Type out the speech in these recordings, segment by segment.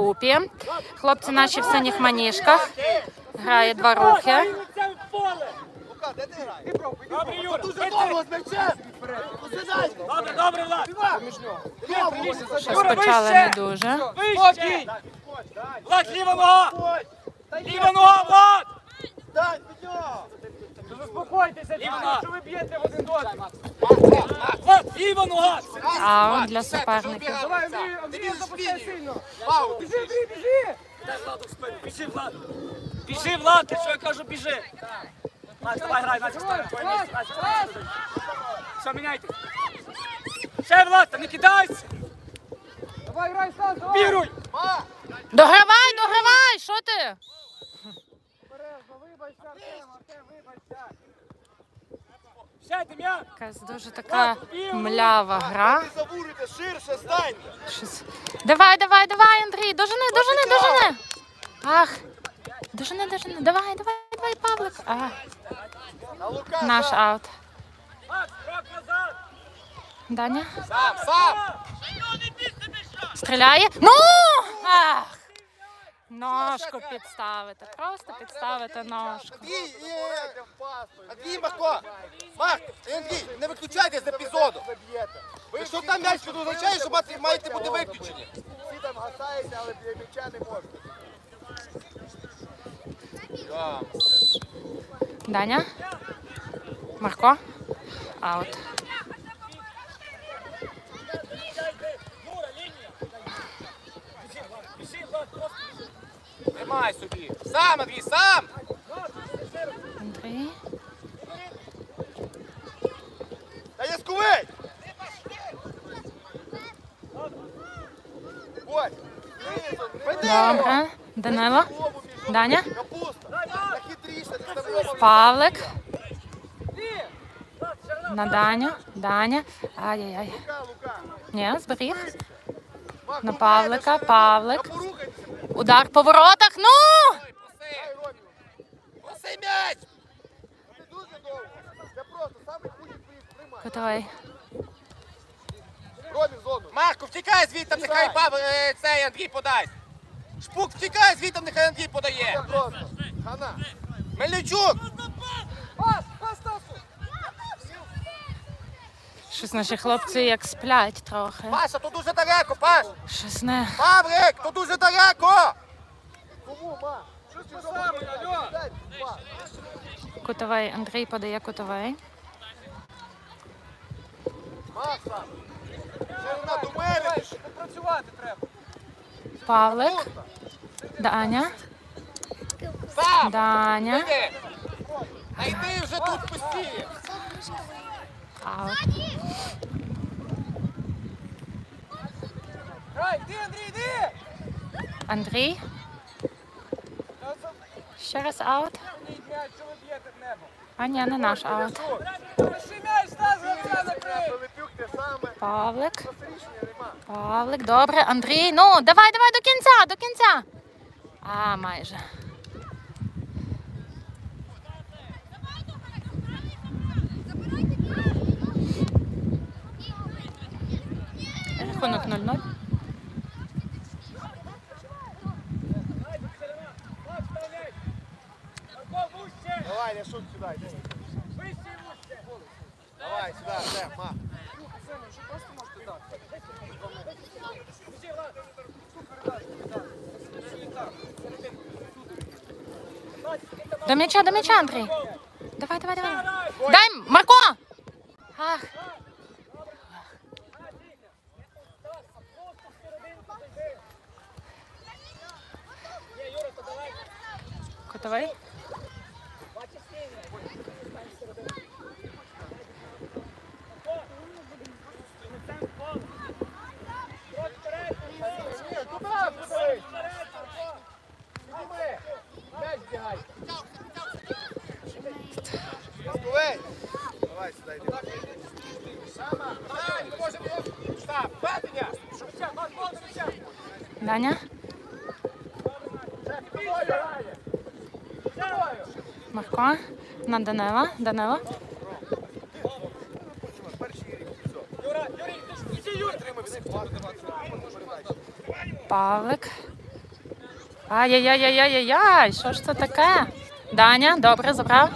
групі. Хлопці наші в синіх маніжках. Грає два рухи. Щось почали не дуже. Влад, ліва нога. Ліва нога, Влад. Заспокойтеся. Що ви б'єте в один ліва нога. Аут для суперників. Давай, Андрій, Андрій, запускай сильно. Біжи, Андрій, біжи. Дай Владу спину. Біжи, Влад. Біжи, Влад, ти що я кажу, біжи. Настя, давай, грай, Настя, стань. Твоє місце, Настя, стань. Все, міняйте. Ще, Влад, та не кидайся. Давай, грай сам, давай. Біруй. Догравай, догравай! Що ти? Обережно, вибачся, Артем, Артем, вибачся. Ще, Дем'ян. Якась дуже така млява гра. Щось. Давай, давай, давай, Андрій, дожени, дожени, дожени. Ах, дожени, дожени. Давай, давай, давай, Павлик. А, наш аут. Даня Сам, сам! стріляє. Ну! Ах! Ножку підставити. Просто підставити ножку. Андрій, і... Андрій, Марко! Марк, Андрій, не виключайтесь з епізоду! Якщо там м'яч тут що маєте- маєте бути виключені. Всі там гасаєте, але для м'яча не можна. Даня. Марко. Аут. Юра, лінія. Біжи, Влад, біжи, Влад, просто біжи. Тримай собі. Сам, Андрій, сам! Андрій. Та є скувить! Ось! Добре. Данило. Даня. Павлик. На Даню. Даня. Ай-яй-яй. Ні, зберіг. На Павлика, Павлик. Удар по воротах. Ну! М'яч! Котовий. Марко, втікай звідти, нехай Павло, е, цей Андрій подасть. Шпук, втікай звідти, нехай Андрій подає. Мельничук! Пас, пас, Стасу. Щось наші хлопці як сплять трохи. Паша, то дуже далеко, Паш! Щось не. Павлик, то дуже далеко! Кому, ма? Що це саме, алло? Кутовий. Андрій подає кутовий. Маша! Це вона до мене! Попрацювати треба. Павлик. Даня. Сам! Даня. Іди! А йди вже тут постій! Грай, йди, Андрій, йди. Андрій. Ще раз аут. А ні, не наш аут. Павлик. Павлик, добре. Андрій. Ну, давай, давай до кінця, до кінця. А, майже. Рахунок 0-0. Марко, вище. Давай, йди. Вище, вище. Давай, ма. Просто? Біжи, Влад. До м'яча, до м'яча, Андрій. Давай, давай, давай. Дай, Марко! Ах, Котовий. Ні, туди, туди. Підніми. М'яч бігай. Скувей. Давай сюди, йди. Сама. Ай, не може бути. Штаб, бетення. Даня. Тобою грає. Тобою. Марко. На Данила. Данила. Перший рік, все. Юра, Юрій, ти ж- іди, Юра. Тримай, всіх хватить. Павлик. Ай-яй-яй-яй-яй-яй, що ж це таке? Даня, добре, забрав.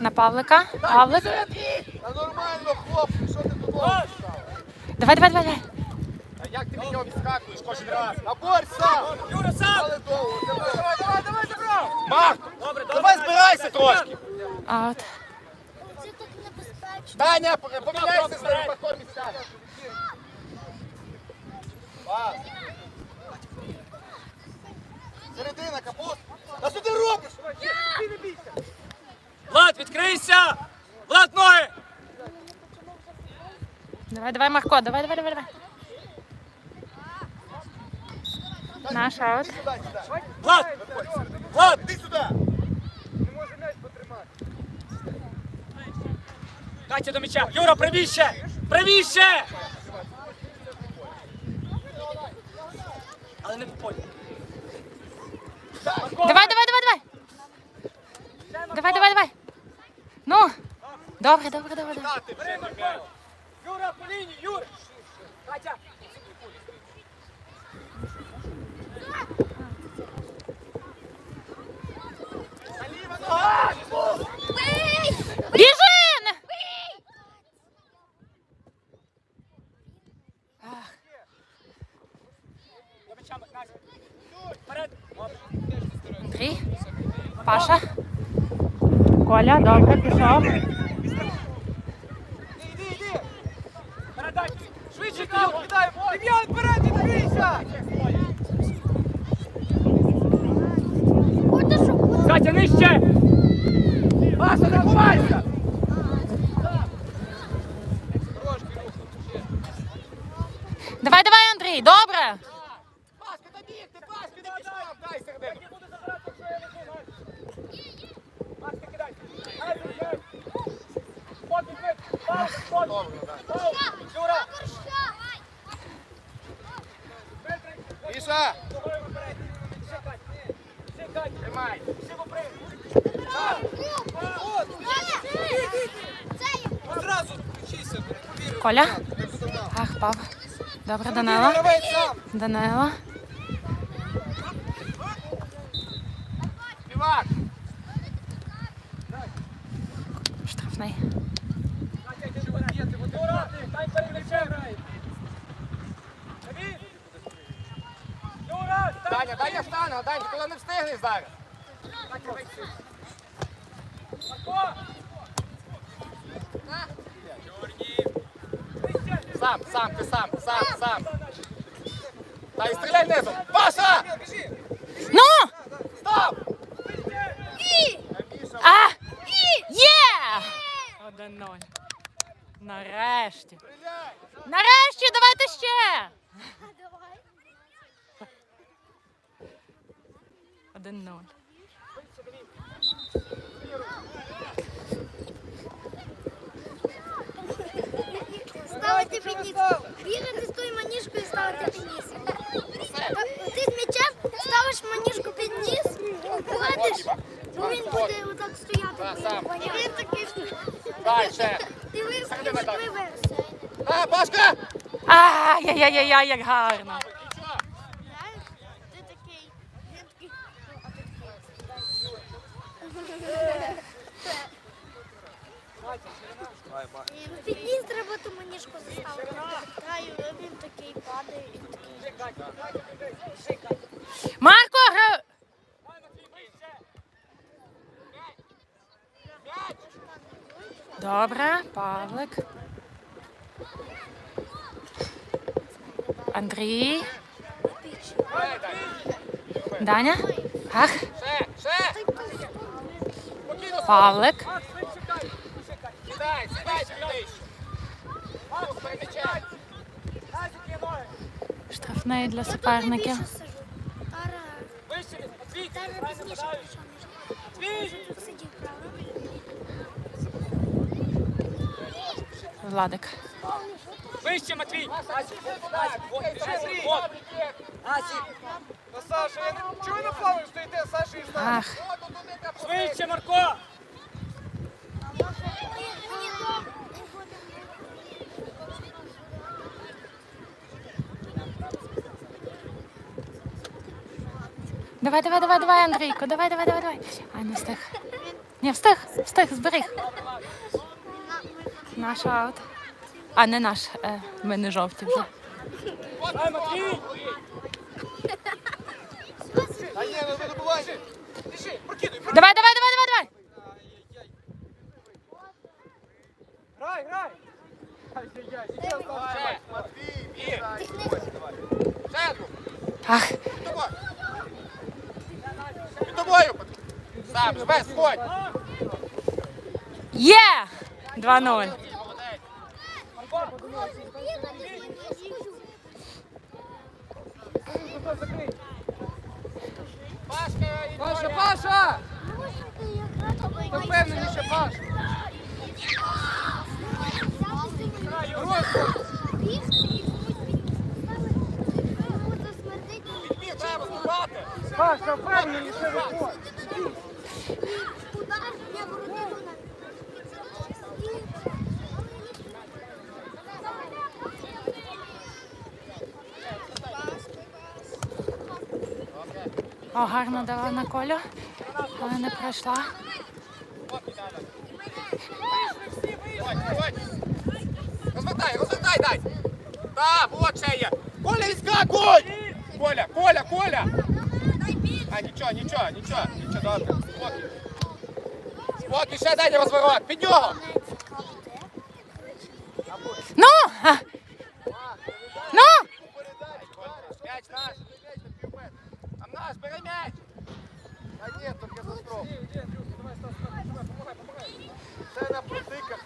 На Павлика. Павлик. Нормально, хлопці, що ти тут робиш? Давай, давай, давай. давай. А як ти від нього відскакуєш кожен раз? Аборт сам! Юра, сам! Давай, давай, давай, добре. давай збирайся трошки. А от. Це так небезпечно. Таня, поміняйся з ним, Марко, місця. Пас. Середина, капуст. А що ти робиш? Влад, відкрийся! Влад, ноги! Давай, давай, Марко, давай, давай, давай, давай. Наш аут. Влад! Влад! Іди сюди. Не може м'яч потримати. Катя до м'яча. Юра, ще! Ще! Але не по полі. Давай, давай, давай, давай. Давай, давай, давай. Ну. Добре, добре, добре. добре. Юра, по лінії, Юра! Катя! Біжи! Андрій. Паша. Коля, добре, пішов. Іди, іди, іди! Передай! Швидше, Кирил, кидай! Дем'ян, вперед, відкрийся! Буде що буде. Катя, нижче! Паша, не ховайся. Трошки руху, ще. Давай, давай, Андрій, добре. Пашка, та бігти, Пашка, не пішов. Дай середину. Настя, кидай! Настя, кидай! Спот, відбив! Пас, спот! Пас! Юра! Міша, тримай. Одразу включися. Коля. Ах, пав. Добре, Данила. Данила. Штрафний. Катя, йди вперед! Юра, дай перед м'ячем! Давід! Юра, стань! Даня, дай я встану, Даня, не зараз. Сам, сам, ти сам, сам, сам. Та і стріляй низом. Паша! Ну! Стоп! А! Є! Один ноль. Нарешті. Нарешті, давайте ще. Давай. Один ноль. Ставити підніс. Бігати з тою маніжкою і ставити підніс. Ти з м'ячем ставиш маніжку під ніс, вкладеш, бо він буде отак стояти. І він такий. Дай ще. Ти ви- Середина дай. ви- ви- А, Пашка! Ай-яй-яй-яй, як гарно. Нічого. Знаєш, ти такий. Він такий. а ти Ну, треба ту маніжку заставити. Граю, він такий падає. такий. Марко, гра... Добре, Павлик. Андрій. Даня. Ах, Ще, ще. Спокійно, Павлик. Макс, вище, Катя! Вище, Катя! сідай, сідай, сідай. Макс, перемічай. Настя, є ноги! Штрафний для суперників. Владик. Вище, Матвій! Асік! Саша, я не... Ви на стоїте, Саша і Саша? Ах, Швидше, Марко! Мені добре. Давай, давай, давай, давай, Андрійко, давай, давай, давай, давай. Ай, не встиг. Ні, встиг, встиг, зберіг. Наш аут. А, не наш. Е, ми не жовті вже. Дай, Матвій! Та ні, ну не добувай. Давай, давай, давай, давай, давай. Грай, грай! Ай-яй-яй, Матвій, біжай. Ще одну. Ах, Сам, жмеш, сходь. є! 2-0. Пашка, і Паша. Паша! Впевненіше, Паша! Треба. Паша, впевненіше виходь! О, гарно дала на колю, але не пройшла. Розвертай, розвертай, дай. Так, от ще є. Коля, відскакуй! Коля, Коля, Коля. А, нічого, нічого, нічого, нічого, добре. Спокій. Спокій, ще дай розворот. Під нього. Ну! А. Ну! М'яч наш. А наш, бери м'яч. Та ні, то катастрофа. Це на протиках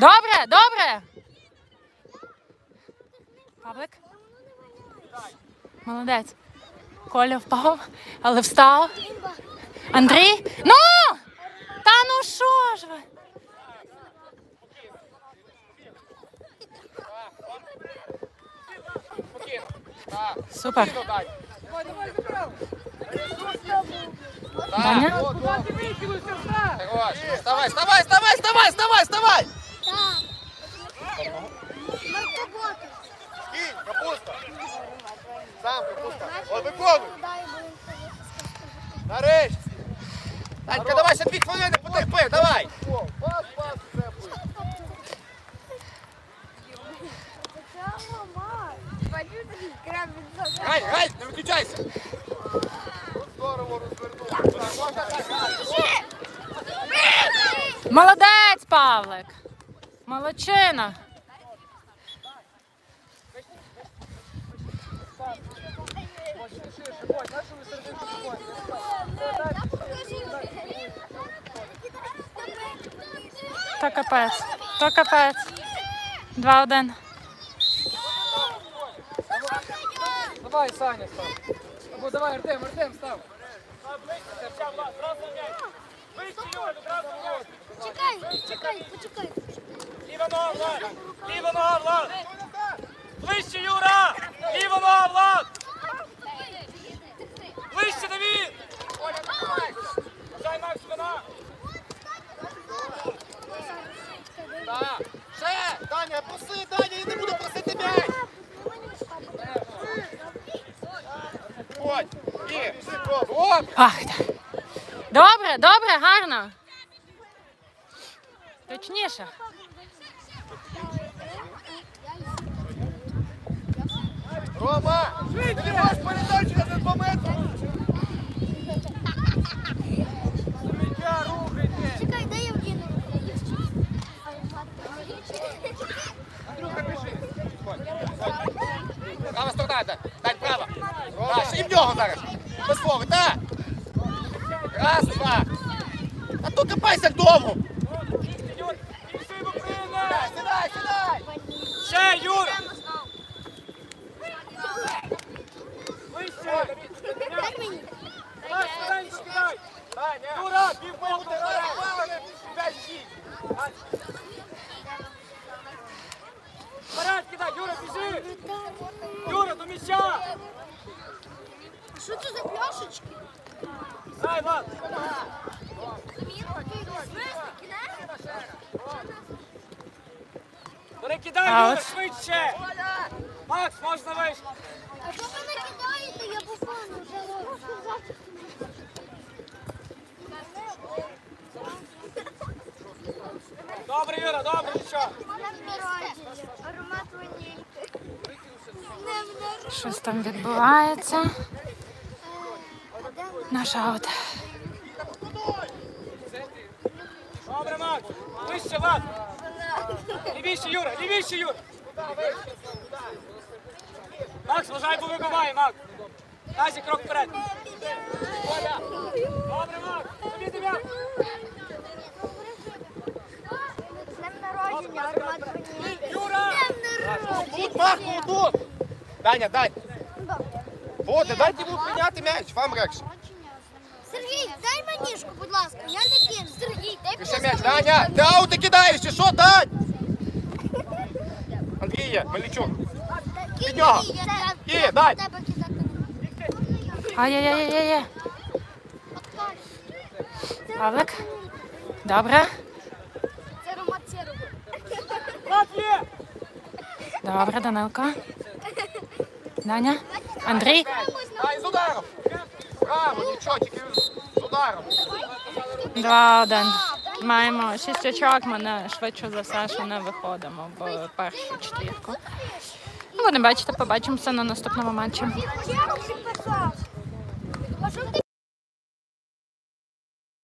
Добре, добре. Павлик. Молодець. Коля впав, але встав. Андрій. Ну! Та ну що ж ви? Супер. Давай, давай, забрав! Даня? Так, от, от. Ти викинувся, встав! Хорош. Вставай, вставай, вставай, вставай, вставай, вставай. Маркоботи. Кінь, капуста. Сам капуста. От виконуй. Нарешті. Танька, давай ще дві хвилини потерпи, давай. Пас, пас, все буде. Грай, грай, не виключайся. Молодець, Павлик. Молодчина. То капець. То капець. 2-1. Давай, Саня, став. Або давай, Артем, Артем, став. Вище, Юра, одразу м'яч! Чекай, чекай, почекай. Ліва нога, Влад! Ліва нога, Влад! Вище, Юра! Ліва нога, Влад! Вище, Давід! Дай Макс спина! Так. Ще, Даня, проси, Даня, я не буду просити м'яч. Ходь. Ні, всі пробуй. От. Ах, да. Добре, добре, гарно. Точніше. Рома, ти не можеш передачі на 2 метри. Рухайте! Чекай, дай я вкину. Андрюха, біжи. Права сторона, Дань, права. Так, і в нього зараз. Без слова, так. Раз, два. А то копайся довго. Юра. Кидай, Юра, біжи. Юра, до м'яча. Що це за пляшечки? Грай, Влад. Перекидай, Юра, швидше. Макс, можна вище. А що ви накидаєте? Я буквально вже Добре, Юра, добре, нічого. Щось там відбувається. Наш аут. Добре, Макс. Вище, Влад. Лівіше, Юра, лівіше, Юра. Макс, вважай, бо вибиває, Макс. Назі, крок вперед. Добре, Макс. Тобі ванільки. Юра! Тут, Марк, ну тут. Даня, Дань. Вот, дайте йому прийняти м'яч, вам легше. Сергій, дай манішку, будь ласка. Я не кину. Сергій, дай Ще м'яч, Даня, ти аути кидаєш, чи що, Дань? Андрія, Мельничук. Від нього. Є, дай. Ай-яй-яй-яй-яй. Павлик. Добре. Це сиропу. Добре, Данилко. Даня. Андрій. Дай з ударом. Браво, нічого, тільки. 2-1. Маємо шість очок, ми не швидше за все, що не виходимо в першу четвірку. Будемо бачити, побачимося на наступному матчі.